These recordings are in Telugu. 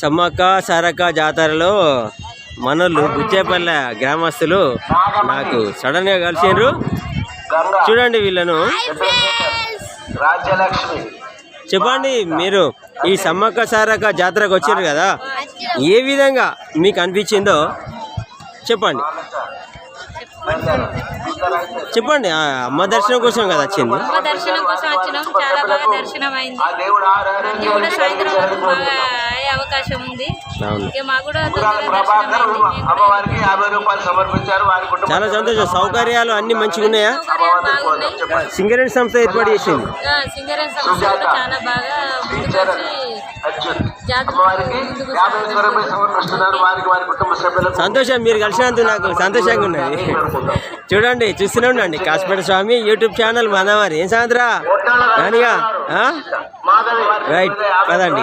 సమ్మక్క సారక్క జాతరలో మనోళ్ళు బుచ్చేపల్లె గ్రామస్తులు నాకు సడన్గా కలిసిండ్రు. చూడండి వీళ్ళను. చెప్పండి మీరు ఈ సమ్మక్క సారక్క జాతరకు వచ్చారు కదా ఏ విధంగా మీకు అనిపించిందో చెప్పండి. చెప్పండి అమ్మ దర్శనం కోసం కదా వచ్చింది? అమ్మ దర్శనం కోసం వచ్చినాం చాలా బాగా దర్శనం అయింది ఆ దేవుడు ఇది కూడా సాయంత్రం వరకు బాగా అయ్యే అవకాశం ఉంది. చాలా సంతోషం. సౌకర్యాలు అన్ని మంచిగా ఉన్నాయా సింగరేణి సంస్థ ఏర్పాటు చేసింది. సింగరేణి సంస్థ చాలా బాగా సంతోషం. మీరు కలిసినందుకు నాకు సంతోషంగా ఉన్నది. చూడండి చూస్తూనే ఉండండి. కాసిపేట స్వామి యూట్యూబ్ ఛానల్ మనవారి ఏం సాయంత్రా? మాధవి రైట్ పదండి.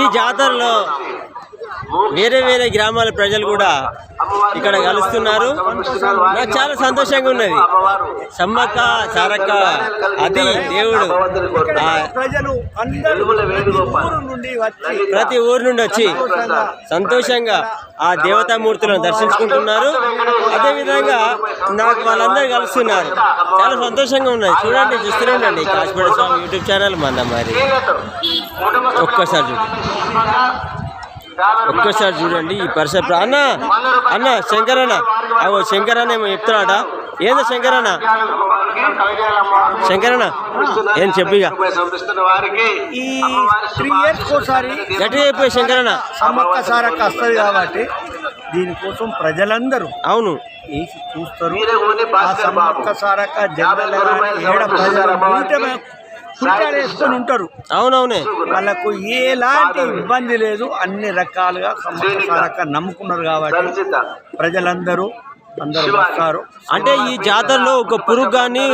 ఈ జాతరలో వేరే వేరే గ్రామాల ప్రజలు కూడా ఇక్కడ కలుస్తున్నారు. నాకు చాలా సంతోషంగా ఉన్నది. సమ్మక్క సారక్క అది దేవుడు. ప్రజలు నుండి వచ్చి ప్రతి ఊరు నుండి వచ్చి సంతోషంగా ఆ దేవతామూర్తులను దర్శించుకుంటున్నారు. అదేవిధంగా నాకు వాళ్ళందరూ కలుస్తున్నారు. చాలా సంతోషంగా ఉన్నది. చూడండి చూస్తూనే ఉండండి కాశ్మీర స్వామి యూట్యూబ్ ఛానల్ మంద మరి. ఒక్కసారి చూడండి ఒక్కసారి చూడండి ఈ పరిసర అన్న అన్న శంకర్ అన్న. అవో శంకర్ అన్న ఏమో చెప్తున్నాడా? ఏందో శంకర్ అన్న? శంకర్ అన్న ఏం చెప్పిగా ఈ త్రీ ఇయర్స్ ఒకసారి గట్టిగా చెప్పే శంకర్ అన్న. సమ్మక్క సారక్క వస్తుంది కాబట్టి దీనికోసం ప్రజలందరూ అవును. చూస్తారు. ఆ సమ్మక్క సారక్క జగన్ ప్రజలు వేసుకొని ఉంటారు. అవునవునే. వాళ్ళకు ఎలాంటి ఇబ్బంది లేదు. అన్ని రకాలుగా సారక్క నమ్ముకున్నారు కాబట్టి ప్రజలందరూ అందరూ వస్తారు. అంటే ఈ జాతరలో ఒక పురుగు కానీ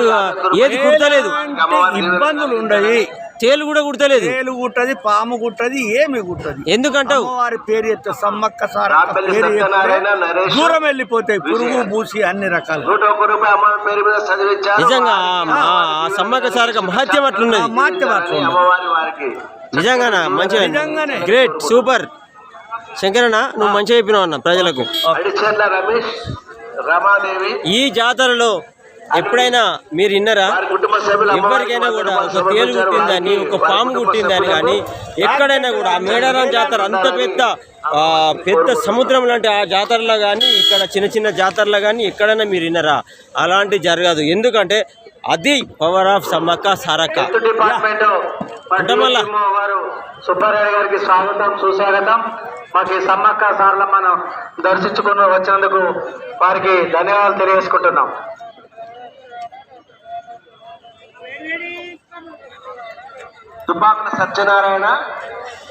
ఏది కుడతలేదు ఎలాంటి ఇబ్బందులు ఉండయి. తేలు కూడా కుడతలేదు. తేలు గుట్టది పాము గుట్టది ఏమి గుట్టది ఎందుకంటావు? అమ్మవారి పేరు ఎత్తే సమ్మక్క సారక్క రాపల్లి పేరు దూరం వెళ్ళిపోతాయి పురుగు పూసి అన్ని రకాలు. నిజంగా సమ్మక్క సారక మహత్యం అట్లున్నది. మాత్యం అట్లా ఉన్నది. అమ్మవారి వారికి. నిజంగానా? మంచిగా నిజంగానే. గ్రేట్ సూపర్ శంకరన్న నువ్వు మంచిగా చెప్పినావు అన్న ప్రజలకు. అడిచెర్ల రమేష్ రమాదేవి. ఈ జాతరలో ఎప్పుడైనా మీరు విన్నరా? వారి కుటుంబ సభ్యులు ఎవరికైనా కూడా ఒక తేలు కుట్టిందని ఒక పాము కుట్టిందని కానీ ఎక్కడైనా కూడా ఆ మేడారం జాతర అంత పెద్ద పెద్ద సముద్రం లాంటి ఆ జాతరలో కానీ ఇక్కడ చిన్న చిన్న జాతరలో కానీ ఎక్కడైనా మీరు విన్నరా? అలాంటి జరగదు. ఎందుకంటే అది పవర్ ఆఫ్ సమ్మక్క సారక్క. గారికి స్వాగతం సుస్వాగతం. మాకు ఈ సమ్మక్క సార్ల మనం దర్శించుకుని వచ్చినందుకు వారికి ధన్యవాదాలు తెలియజేసుకుంటున్నాం. దుబ్బాకుల సత్యనారాయణ